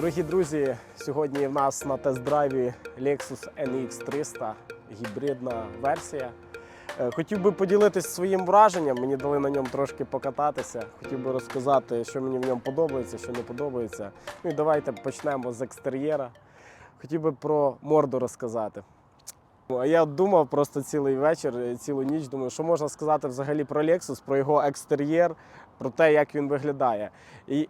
Дорогі друзі, сьогодні в нас на тест-драйві Lexus NX 300 гібридна версія. Е, Хотів би поділитися своїм враженням. Мені дали на ньому трошки покататися. Хотів би розказати, що мені в ньому подобається, що не подобається. Ну і давайте почнемо з екстер'єра. Хотів би про морду розказати. Ну, А я думав просто цілий вечір, е, цілу ніч. Думаю, що можна сказати взагалі про Lexus, про його екстер'єр, про те, як він виглядає. І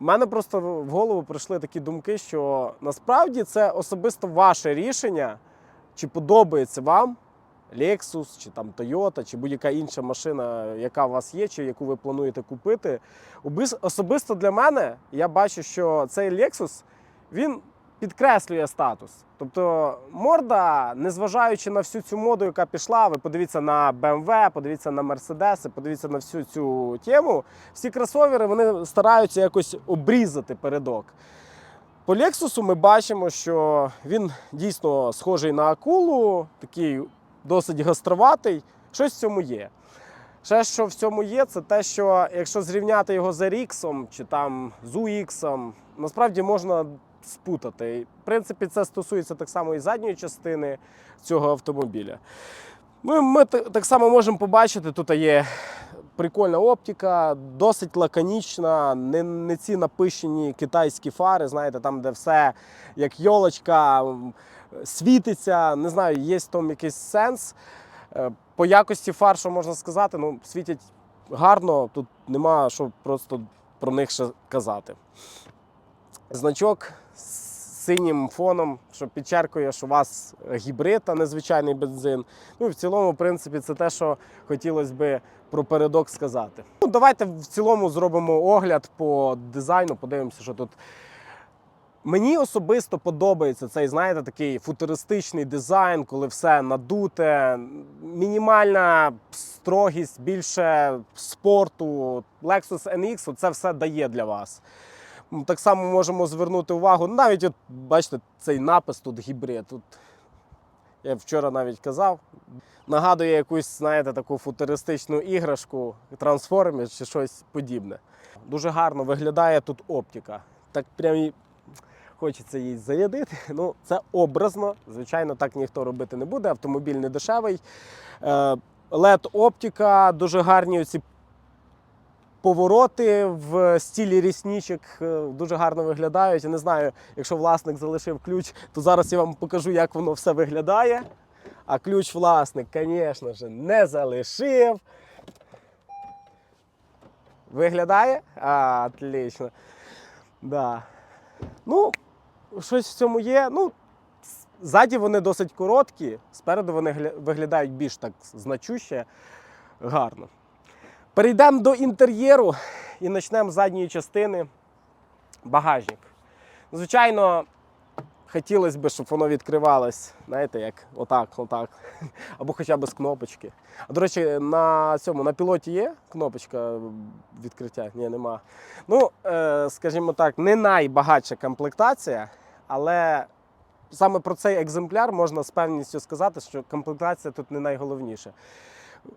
в мене просто в голову прийшли такі думки, що насправді це особисто ваше рішення, чи подобається вам Lexus, чи там Toyota, чи будь-яка інша машина, яка у вас є, чи яку ви плануєте купити. Особисто для мене я бачу, що цей Lexus він підкреслює статус. Тобто морда, незважаючи на всю цю моду, яка пішла, ви подивіться на BMW, подивіться на Mercedes, подивіться на всю цю тему. Всі кросовери вони стараються якось обрізати передок. По Lexus ми бачимо, що він дійсно схожий на акулу, такий досить гостроватий. Щось в цьому є. Ще що в цьому є, це те, що якщо зрівняти його з RX чи там з UX, насправді можна спутати. В принципі, це стосується так само і задньої частини цього автомобіля. Ну, і ми так само можемо побачити, тут є прикольна оптика, досить лаконічна, не, не ці напищені китайські фари, знаєте, там, де все як йолочка, світиться. Не знаю, є тому якийсь сенс. Е, По якості фар, що можна сказати, ну, світять гарно, тут нема що просто про них ще казати. Значок з синім фоном, що підчеркує, що у вас гібрид, а не звичайний бензин. Ну і в цілому, в принципі, це те, що хотілося би про передок сказати. Ну, давайте в цілому зробимо огляд по дизайну, подивимося, що тут. Мені особисто подобається цей, знаєте, такий футуристичний дизайн, коли все надуте, мінімальна строгість, більше спорту. Lexus NX це все дає для вас. М, Так само можемо звернути увагу. ну, Навіть от, бачите, цей напис тут гібрид. Тут я вчора навіть казав. Нагадує якусь, знаєте, таку футуристичну іграшку, трансформер чи щось подібне. Дуже гарно виглядає тут оптика. Так прям хочеться її зарядити. Ну, це образно. Звичайно, так ніхто робити не буде. Автомобіль не дешевий. Е, LED-оптика, дуже гарні оці повороти в стілі рісничок е, дуже гарно виглядають. Я не знаю, якщо власник залишив ключ, то зараз я вам покажу, як воно все виглядає. А ключ власник, звісно ж, не залишив. Виглядає? А, отлично. Да. Ну, щось в цьому є. Ну, ззаді вони досить короткі, спереду вони виглядають більш так значуще, гарно. Перейдемо до інтер'єру і почнемо з задньої частини. Багажник. Звичайно, хотілося б, щоб воно відкривалось, знаєте, як отак, отак. Або хоча б з кнопочки. А до речі, на цьому на пілоті є кнопочка відкриття? Ні, нема. Ну, е, скажімо так, не найбагатша комплектація, але саме про цей екземпляр можна з певністю сказати, що комплектація тут не найголовніша.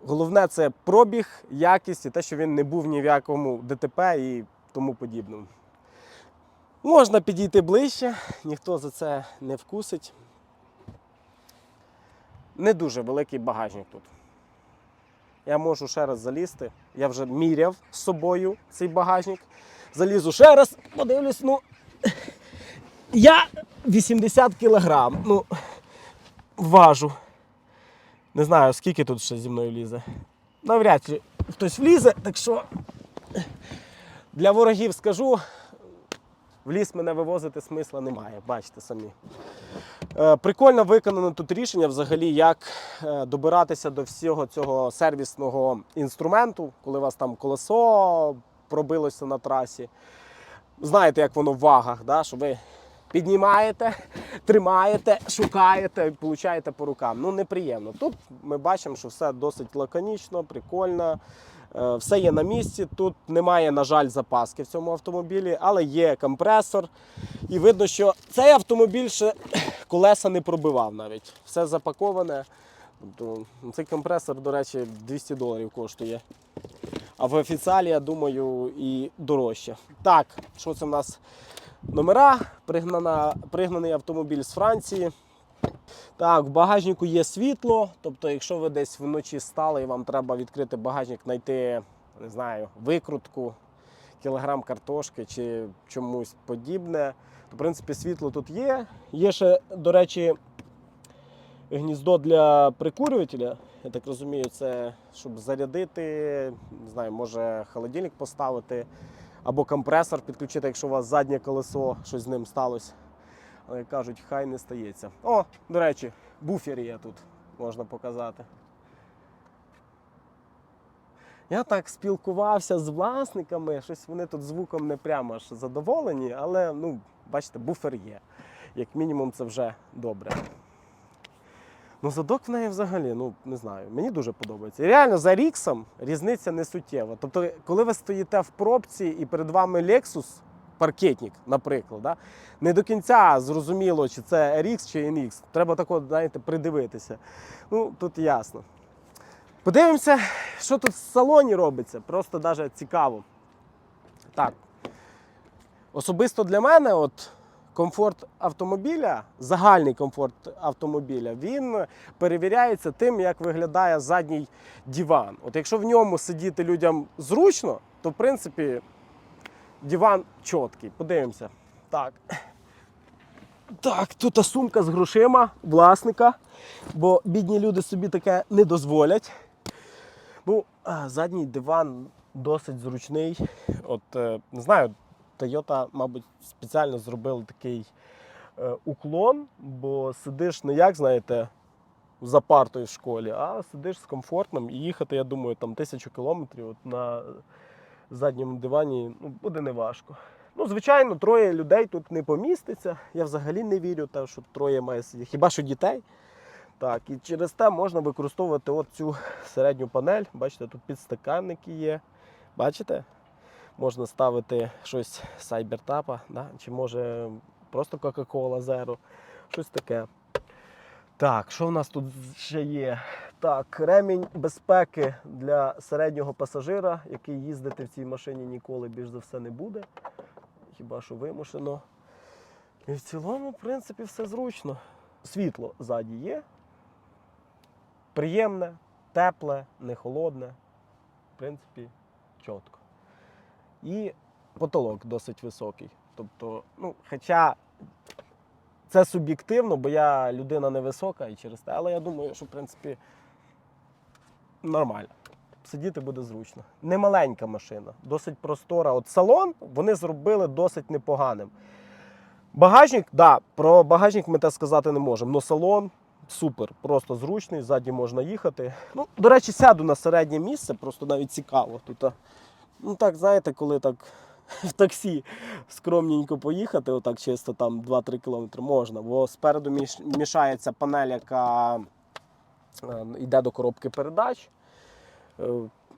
Головне це пробіг, якість і те, що він не був ні в якому ДТП і тому подібному. Можна підійти ближче, ніхто за це не вкусить. Не дуже великий багажник тут. Я можу ще раз залізти. Я вже міряв з собою цей багажник. Залізу ще раз, подивлюсь, ну. Я 80 кілограм. Ну, важу. Не знаю, скільки тут ще зі мною лізе. Навряд чи хтось влізе, так що для ворогів скажу, в ліс мене вивозити смисла немає, бачите самі. Е, Прикольно виконано тут рішення взагалі, як е, добиратися до всього цього сервісного інструменту, коли у вас там колесо пробилося на трасі. Знаєте, як воно в вагах, да? що ви піднімаєте, тримаєте, шукаєте получаєте по рукам. Ну, неприємно. Тут ми бачимо, що все досить лаконічно, прикольно. Е, Все є на місці. Тут немає, на жаль, запаски в цьому автомобілі, але є компресор. І видно, що цей автомобіль ще колеса не пробивав навіть. Все запаковане. Тобто, цей компресор, до речі, 200 доларів коштує. А в офіціалі, я думаю, і дорожче. Так, що це в нас? Номера, пригнана, пригнаний автомобіль з Франції. Так, в багажнику є світло. Тобто, якщо ви десь вночі стали і вам треба відкрити багажник, знайти, не знаю, викрутку, кілограм картошки чи чомусь подібне, то в принципі світло тут є. Є ще, до речі, гніздо для прикурювателя. Я так розумію, це щоб зарядити, не знаю, може холодильник поставити або компресор підключити, якщо у вас заднє колесо, щось з ним сталося. Але як кажуть, хай не стається. О, до речі, буфер є тут, можна показати. Я так спілкувався з власниками, щось вони тут звуком не прямо аж задоволені, але ну, бачите, буфер є. Як мінімум, це вже добре. Ну, задок в неї взагалі, ну не знаю, мені дуже подобається. І реально за Ріксом різниця не суттєва. Тобто, коли ви стоїте в пробці і перед вами Lexus, паркетник, наприклад, да, не до кінця зрозуміло, чи це RX чи NX. Треба тако, знаєте, придивитися. Ну, тут ясно. Подивимося, що тут в салоні робиться. Просто навіть цікаво. Так. Особисто для мене, от комфорт автомобіля, загальний комфорт автомобіля, він перевіряється тим, як виглядає задній диван. От якщо в ньому сидіти людям зручно, то в принципі диван чіткий. Подивимося. Так. Так, тут сумка з грошима власника, бо бідні люди собі таке не дозволять. Ну, задній диван досить зручний. От, е, не знаю, Toyota, мабуть, спеціально зробили такий е, уклон, бо сидиш не як, знаєте, за партою в школі, а сидиш з комфортним і їхати, я думаю, там тисячу кілометрів от на задньому дивані ну, буде неважко. Ну, звичайно, троє людей тут не поміститься. Я взагалі не вірю, те, що троє має сидіти. Хіба що дітей. Так, і через те можна використовувати от цю середню панель. Бачите, тут підстаканники є. Бачите? Можна ставити щось сайбертапа, да? чи може просто Coca-Cola Zero, щось таке. Так, що в нас тут ще є? Так, ремінь безпеки для середнього пасажира, який їздити в цій машині ніколи більш за все не буде. Хіба що вимушено. І в цілому, в принципі, все зручно. Світло ззаді є. Приємне, тепле, не холодне. В принципі, чітко. І потолок досить високий. Тобто, ну, хоча це суб'єктивно, бо я людина невисока і через те, але я думаю, що в принципі нормально. Сидіти буде зручно. Немаленька машина, досить простора. От салон вони зробили досить непоганим. Багажник, да, про багажник ми те сказати не можемо. але салон супер, просто зручний, ззаді можна їхати. Ну, до речі, сяду на середнє місце, просто навіть цікаво. Тут, ну так, знаєте, коли так в таксі скромненько поїхати, отак чисто там 2-3 кілометри можна, бо спереду міш- мішається панель, яка е, йде до коробки передач. Е,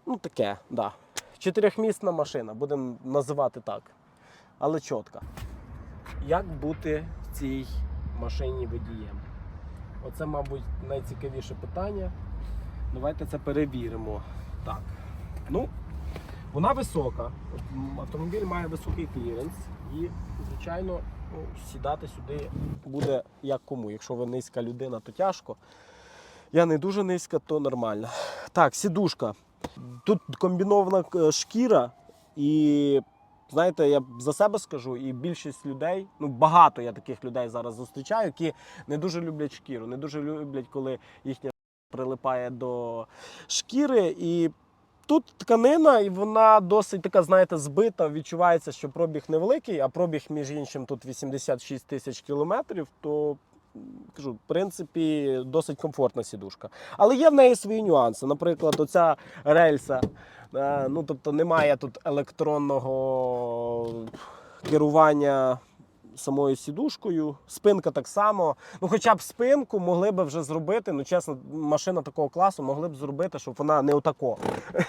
Ну, таке, да. Чотирьохмісна машина, будемо називати так. Але чітка. Як бути в цій машині водієм? Оце, мабуть, найцікавіше питання. Давайте це перевіримо. Так. Ну, вона висока. Автомобіль має високий кліренс і, звичайно, ну, сідати сюди буде як кому. Якщо ви низька людина, то тяжко. Я не дуже низька, то нормально. Так, сідушка. Тут комбінована е, шкіра, і знаєте, я за себе скажу, і більшість людей, ну багато я таких людей зараз зустрічаю, які не дуже люблять шкіру, не дуже люблять, коли їхня прилипає до шкіри. І тут тканина, і вона досить така, знаєте, збита. Відчувається, що пробіг невеликий, а пробіг, між іншим, тут 86 тисяч кілометрів, то кажу, в принципі, досить комфортна сідушка. Але є в неї свої нюанси. Наприклад, оця рельса. е, Ну, тобто немає тут електронного керування самою сідушкою. Спинка так само. Ну, хоча б спинку могли б вже зробити. Ну, чесно, машина такого класу могли б зробити, щоб вона не отако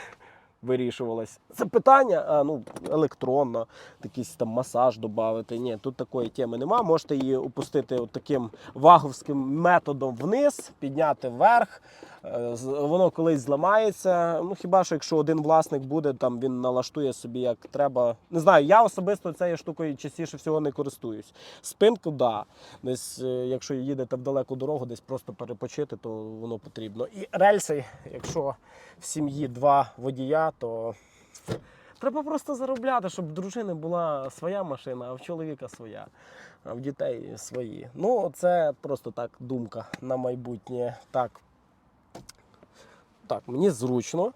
вирішувалась. Це питання, а, ну, електронно, якийсь там масаж додати. Ні, тут такої теми нема. Можете її опустити от таким ваговським методом вниз, підняти вверх. Е, Воно колись зламається. Ну хіба що якщо один власник буде, там він налаштує собі як треба. Не знаю, я особисто цією штукою частіше всього не користуюсь. Спинку, да. Десь, е, якщо їдете в далеку дорогу, десь просто перепочити, то воно потрібно. І рельси, якщо в сім'ї два водія, то треба просто заробляти, щоб в дружини була своя машина, а в чоловіка своя, а в дітей свої. Ну, це просто так думка на майбутнє. Так. Так, мені зручно.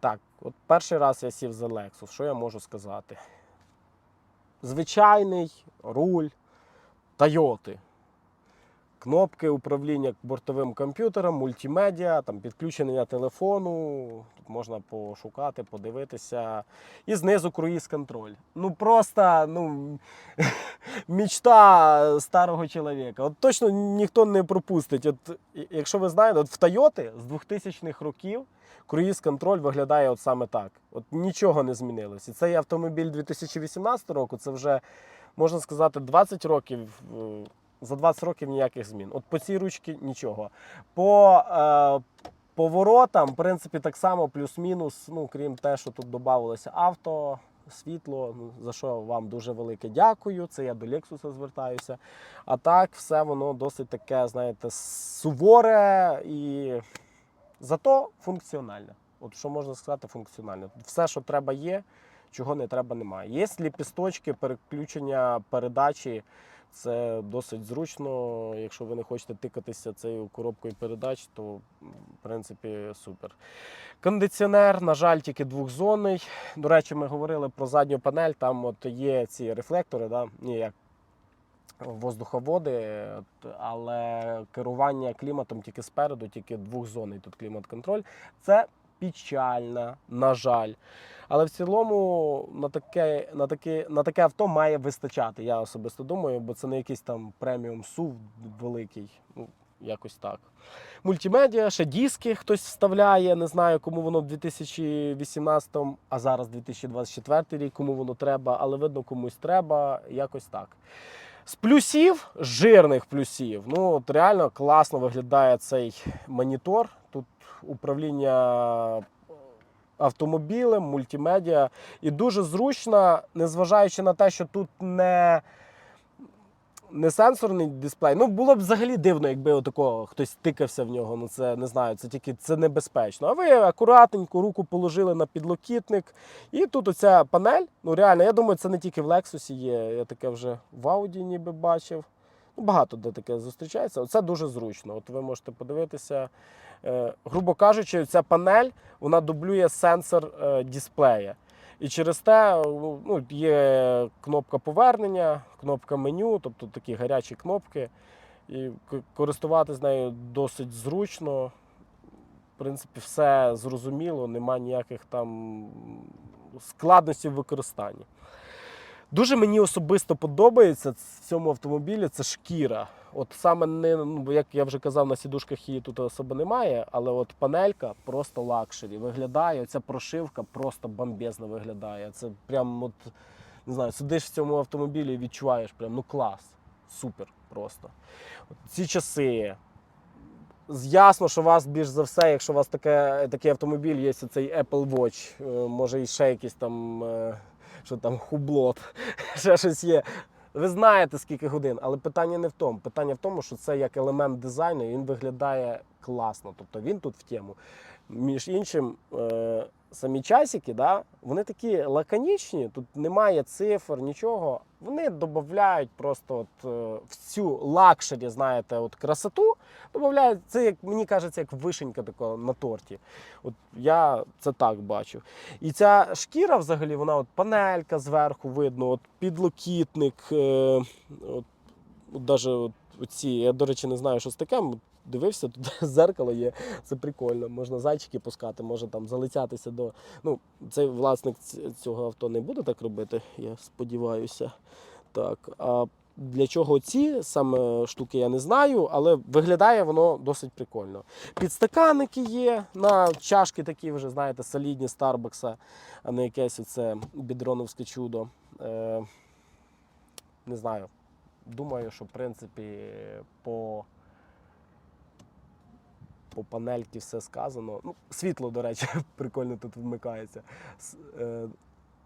Так, от перший раз я сів за Lexus, що я можу сказати? Звичайний руль Тойоти. Кнопки управління бортовим комп'ютером, мультимедіа, там підключення телефону. Тут можна пошукати, подивитися. І знизу круїз контроль. Ну просто ну, мічта старого чоловіка. От точно ніхто не пропустить. От, якщо ви знаєте, от в Тойоти з 2000-х років круїз контроль виглядає от саме так. От нічого не змінилось. І цей автомобіль 2018 року, це вже можна сказати 20 років. За 20 років ніяких змін. От по цій ручці нічого. По е, поворотам, в принципі, так само плюс-мінус, ну, крім те, що тут додавалося авто, світло, ну, за що вам дуже велике дякую. Це я до Lexus звертаюся. А так, все воно досить таке, знаєте, суворе і зато функціональне. От що можна сказати, функціональне. Все, що треба, є, чого не треба, немає. Є ліпісточки, переключення передачі. Це досить зручно. Якщо ви не хочете тикатися цією коробкою передач, то в принципі супер. Кондиціонер, на жаль, тільки двохзонний. До речі, ми говорили про задню панель. Там от є ці рефлектори, да? Як воздуховоди, але керування кліматом тільки спереду, тільки двохзонний тут клімат-контроль. Це печально, на жаль. Але в цілому на таке, на, таке, на таке авто має вистачати, я особисто думаю, бо це не якийсь там преміум сув великий. Ну, якось так. Мультимедіа, ще диски хтось вставляє. Не знаю, кому воно в 2018, а зараз 2024 рік, кому воно треба, але видно, комусь треба, якось так. З плюсів, жирних плюсів, ну от реально класно виглядає цей монітор. Управління автомобілем, мультимедіа. І дуже зручно, незважаючи на те, що тут не, не сенсорний дисплей. Ну, було б взагалі дивно, якби отако хтось тикався в нього. Ну це не знаю, це тільки це небезпечно. А ви акуратненько руку положили на підлокітник. І тут оця панель. Ну реально, я думаю, це не тільки в Lexus є. Я таке вже в Audi ніби бачив. Ну, багато де таке зустрічається. Це дуже зручно. От ви можете подивитися. Е, грубо кажучи, ця панель вона дублює сенсор е, дисплея. І через те ну, є кнопка повернення, кнопка меню, тобто такі гарячі кнопки. І к- користуватись нею досить зручно. В принципі, все зрозуміло, нема ніяких там складностей в використанні. Дуже мені особисто подобається в цьому автомобілі це шкіра. От саме не ну, як я вже казав, на сідушках її тут особо немає, але от панелька просто лакшері. Виглядає, ця прошивка просто бомбезно виглядає. Це прям от не знаю, сидиш в цьому автомобілі і відчуваєш прям ну клас, супер просто. От ці часи. Ясно, що у вас більш за все, якщо у вас таке, такий автомобіль, є цей Apple Watch, е, може і ще якийсь там, е, що там хублот, ще щось є. Ви знаєте, скільки годин, але питання не в тому. Питання в тому, що це як елемент дизайну, і він виглядає класно. Тобто він тут в тему. Між іншим, е, самі часики, да, вони такі лаконічні, тут немає цифр, нічого. Вони додають просто от, е, в цю лакшері, знаєте, от красоту, додають, це, як мені кажеться, як вишенька така на торті. От я це так бачу. І ця шкіра, взагалі, вона от панелька зверху видно, от підлокітник, е, от, от даже от, оці, я, до речі, не знаю, що з таке. Дивився, тут зеркало є, це прикольно. Можна зайчики пускати, може там залицятися до. Ну, цей власник цього авто не буде так робити, я сподіваюся. Так. А для чого ці саме штуки, я не знаю, але виглядає воно досить прикольно. Підстаканники є на чашки такі вже, знаєте, солідні Старбакса, а не якесь оце бідроновське чудо. Е, не знаю. Думаю, що в принципі по по панельці все сказано. Ну, світло, до речі, прикольно тут вмикається. Е,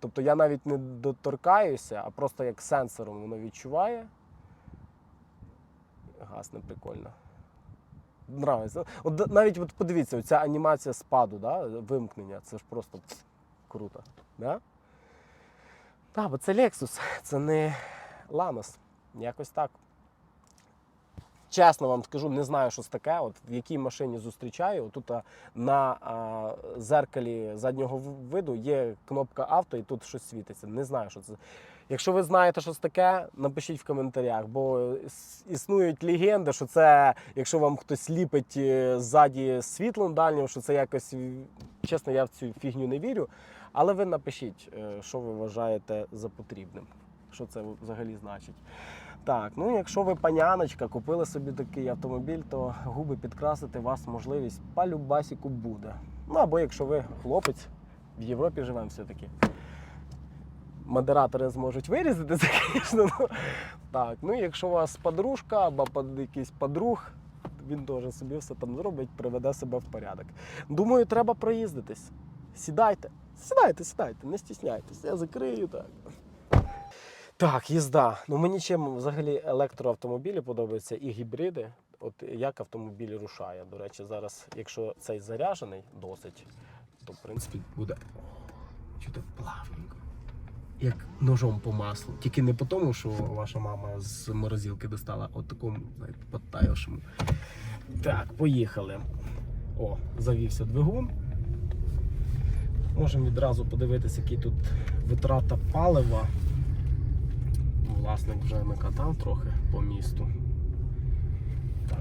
Тобто я навіть не доторкаюся, а просто як сенсором воно відчуває. Гасне прикольно. Нравиться. От навіть от подивіться, оця анімація спаду, да? вимкнення, це ж просто круто. Да? Так, бо це Lexus, це не Lanos. Якось так. Чесно вам скажу, не знаю, що це таке. От в якій машині зустрічаю. Тут на а, зеркалі заднього виду є кнопка авто, і тут щось світиться. Не знаю, що це. Якщо ви знаєте, що це таке, напишіть в коментарях, бо існують легенди, що це, якщо вам хтось ліпить е, ззаді світлом дальнім, що це якось. е, Чесно, я в цю фігню не вірю. Але ви напишіть, е, що ви вважаєте за потрібним. Що це взагалі значить. Так, ну якщо ви паняночка, купили собі такий автомобіль, то губи підкрасити вас можливість по любасіку буде. Ну або якщо ви хлопець, в Європі живемо все-таки. Модератори зможуть вирізати звісно. Ну, так, ну якщо у вас подружка або якийсь подруг, він теж собі все там зробить, приведе себе в порядок. Думаю, треба проїздитись. Сідайте, сідайте, сідайте, не стісняйтесь. Я закрию так. Так, їзда. Ну мені чим взагалі електроавтомобілі подобаються і гібриди. От як автомобіль рушає. До речі, зараз, якщо цей заряджений досить, то в принципі буде чути плавненько. Як ножом по маслу. Тільки не по тому, що ваша мама з морозилки достала, от такому, знаєте, подтаявшому. Так, поїхали. О, завівся двигун. Можемо відразу подивитися, який тут витрата палива. Власник вже накатав трохи по місту. Так.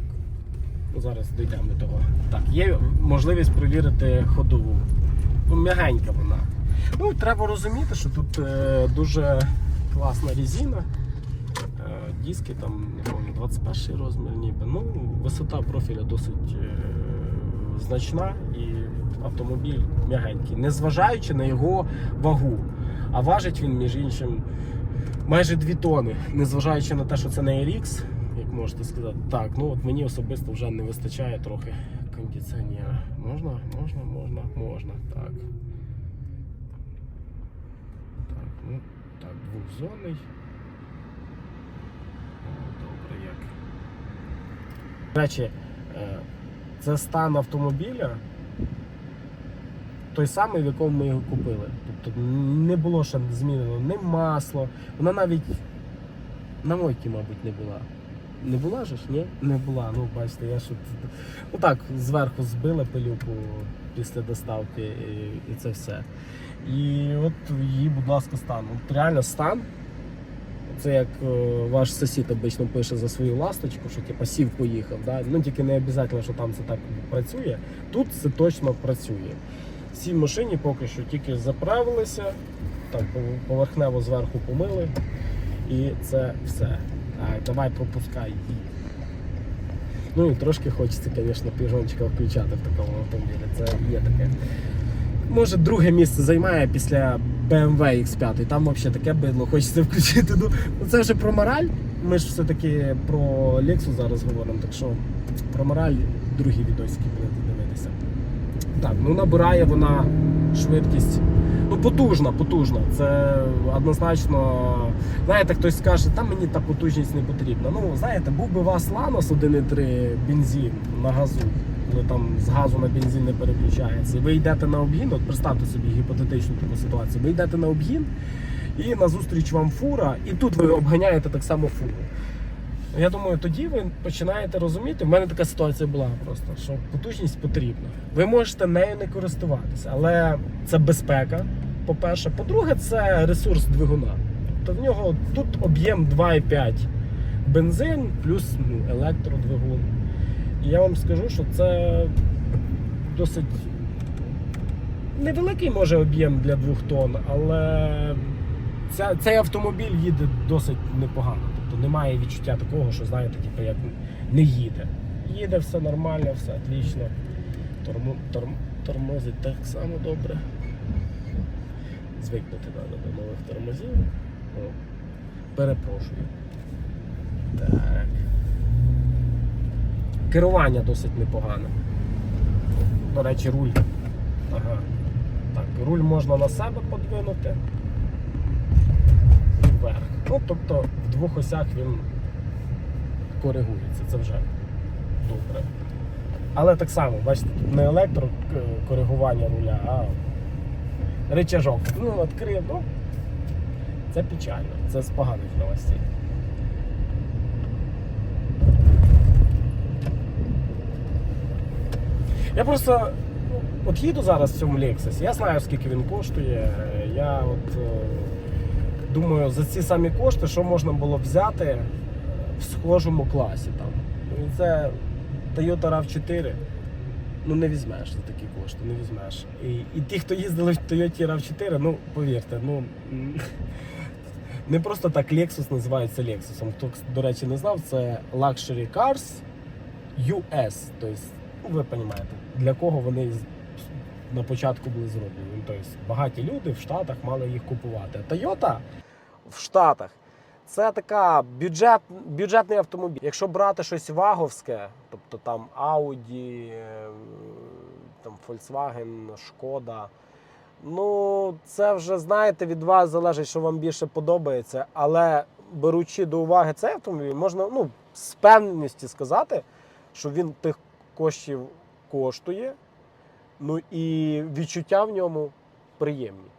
Ну, зараз дійдемо до того. Так, є можливість перевірити ходову. Ну, м'ягенька вона. Ну, треба розуміти, що тут е, дуже класна резина. Е, диски там, не пам'ятаю, 21 розмір ніби. Ну, висота профіля досить е, значна і автомобіль м'ягенький, незважаючи на його вагу. А важить він, між іншим, майже 2 тони, незважаючи на те, що це не RX, як можете сказати. Так, ну от мені особисто вже не вистачає трохи кондиціонера. Можна, можна, можна, можна. Так. Так, ну, так, двохзонний. Добре, як. До речі, е, це стан автомобіля. Той самий, в якому ми його купили. Тобто не було ще змінено ні масло. Вона навіть на мойці, мабуть, не була. Не була ж, ні? Не була. Ну, бачите, я ж от- ну зверху збила пилюку після доставки і, і це все. І от її, будь ласка, стан. От реально стан. Це як е, ваш сусід обично пише за свою ласточку, що типа сів поїхав. Да? Ну тільки не обов'язково, що там це так працює. Тут це точно працює. Всі машині поки що тільки заправилися, так, поверхнево зверху помили. І це все. Так, давай пропускай її. Ну і трошки хочеться, звісно, піжончика включати в такому автомобілі. Це є таке. Може, друге місце займає після BMW X5. Там взагалі таке бидло, хочеться включити. Ну, ну, це вже про мораль. Ми ж все-таки про Lexus зараз говоримо, так що про мораль другі відосики будете дивитися. Так, ну набирає вона швидкість. Ну, потужна, потужна. Це однозначно. Знаєте, хтось скаже, та мені та потужність не потрібна. Ну, знаєте, був би у вас Lanos 1.3 бензин на газу, коли там з газу на бензин не переключається. І ви йдете на обгін, от представте собі гіпотетичну таку ситуацію. Ви йдете на обгін, і назустріч вам фура, і тут ви обганяєте так само фуру. Я думаю, тоді ви починаєте розуміти. В мене така ситуація була просто, що потужність потрібна. Ви можете нею не користуватися, але це безпека. По-перше, по-друге, це ресурс двигуна. Тобто в нього тут об'єм 2,5 бензин плюс ну, електродвигун. І я вам скажу, що це досить невеликий може об'єм для 2 тонн, але ця, цей автомобіль їде досить непогано. Тобто немає відчуття такого, що знаєте, типу, як не їде. Їде все нормально, все отлично. Тормо, торм, тормозить так само добре. Звикнути треба до нових тормозів. О, перепрошую. Так. Керування досить непогане. До речі, руль. Ага. Так, руль можна на себе подвинути вверх. Ну, тобто в двох осях він коригується, це вже добре. Але так само, бачите, тут не електрокоригування руля, а рычажок. Ну, відкрив, ну, це печально, це з поганих новостей. Я просто ну, от їду зараз в цьому Lexus, я знаю, скільки він коштує. Я от е, думаю, за ці самі кошти, що можна було взяти в схожому класі. Там. Ну, і Це Toyota RAV4. Ну не візьмеш за такі кошти, не візьмеш. І, і ті, хто їздили в Toyota RAV4, ну повірте, ну не просто так Lexus називається Lexus. Хто, до речі, не знав, це Luxury Cars US. Тобто, ну, ви розумієте, для кого вони на початку були зроблені. Тобто, багаті люди в Штатах мали їх купувати. Toyota в Штатах це така бюджет, бюджетний автомобіль. Якщо брати щось ваговське, тобто там Audi, е, там Volkswagen, Шкода. Ну, це вже знаєте, від вас залежить, що вам більше подобається. Але беручи до уваги цей автомобіль, можна ну, з певністю сказати, що він тих коштів коштує. Ну і відчуття в ньому приємні.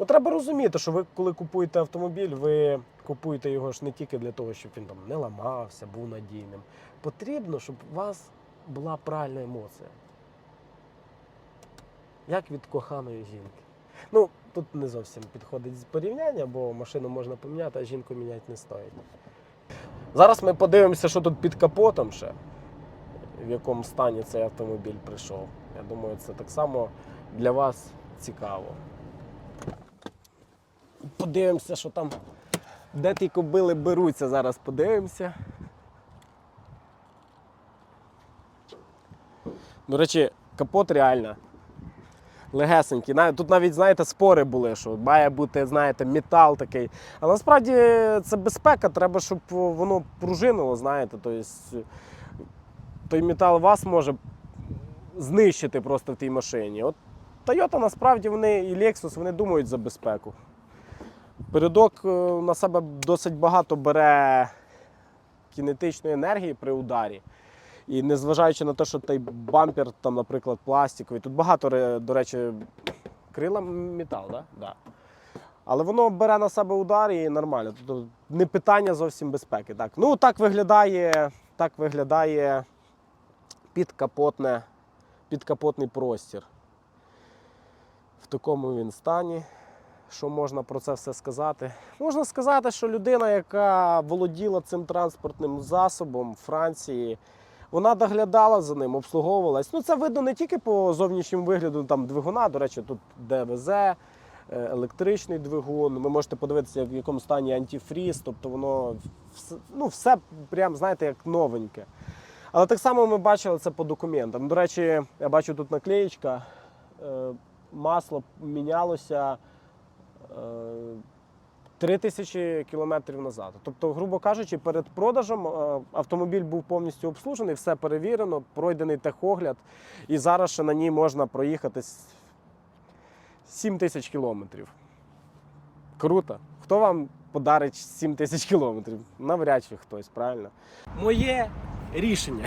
Бо треба розуміти, що ви, коли купуєте автомобіль, ви купуєте його ж не тільки для того, щоб він там не ламався, був надійним. Потрібно, щоб у вас була правильна емоція. Як від коханої жінки. Ну, тут не зовсім підходить порівняння, бо машину можна поміняти, а жінку міняти не стоїть. Зараз ми подивимося, що тут під капотом ще, в якому стані цей автомобіль прийшов. Я думаю, це так само для вас цікаво. Подивимося, що там. Де ті кобили беруться, зараз подивимося. До речі, капот реально легесенький. Тут навіть, знаєте, спори були, що має бути, знаєте, метал такий. А насправді це безпека, треба, щоб воно пружинило, знаєте. Тобто, той метал вас може знищити просто в тій машині. От Toyota насправді вони і Lexus вони думають за безпеку. Передок е, на себе досить багато бере кінетичної енергії при ударі. І незважаючи на те, що той бампер, там, наприклад, пластиковий, тут багато, до речі, крила метал, да? Да. але воно бере на себе удар і нормально. Тобто не питання зовсім безпеки. Так. Ну, так виглядає, так виглядає підкапотне, підкапотний простір. В такому він стані. Що можна про це все сказати? Можна сказати, що людина, яка володіла цим транспортним засобом Франції, вона доглядала за ним, обслуговувалась. Ну, це видно не тільки по зовнішньому вигляду там, двигуна. До речі, тут ДВЗ, е, електричний двигун. Ви можете подивитися, в якому стані антифріз, тобто воно ну, все прям, знаєте, як новеньке. Але так само ми бачили це по документам. До речі, я бачу тут наклеєчка. е, Масло мінялося 3 тисячі кілометрів назад. Тобто, грубо кажучи, перед продажем е, автомобіль був повністю обслужений, все перевірено, пройдений техогляд, і зараз ще на ній можна проїхати 7 тисяч кілометрів. Круто. Хто вам подарить 7 тисяч кілометрів? Навряд чи хтось, правильно? Моє рішення.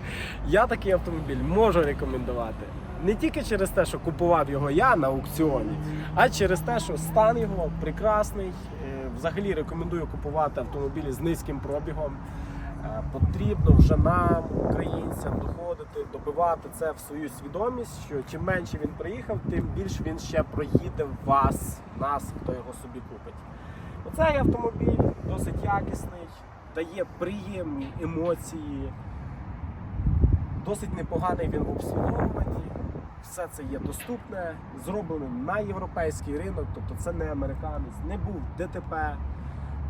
Я такий автомобіль можу рекомендувати. Не тільки через те, що купував його я на аукціоні, а через те, що стан його прекрасний. Е, Взагалі рекомендую купувати автомобілі з низьким пробігом. Е, Потрібно вже нам, українцям, доходити, добивати це в свою свідомість, що чим менше він приїхав, тим більше він ще проїде вас, нас, хто його собі купить. Оцей автомобіль досить якісний, дає приємні емоції, досить непоганий він в обслуговуванні. Все це є доступне, зроблено на європейський ринок, тобто це не американець, не був ДТП.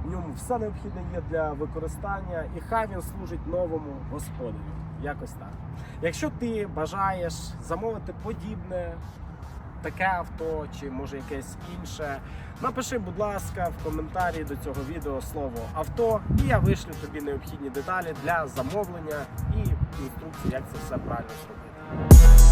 В ньому все необхідне є для використання, і хай він служить новому господарю. Якось так. Якщо ти бажаєш замовити подібне, таке авто чи може якесь інше, напиши, будь ласка, в коментарі до цього відео слово авто, і я вишлю тобі необхідні деталі для замовлення і інструкції, як це все правильно зробити.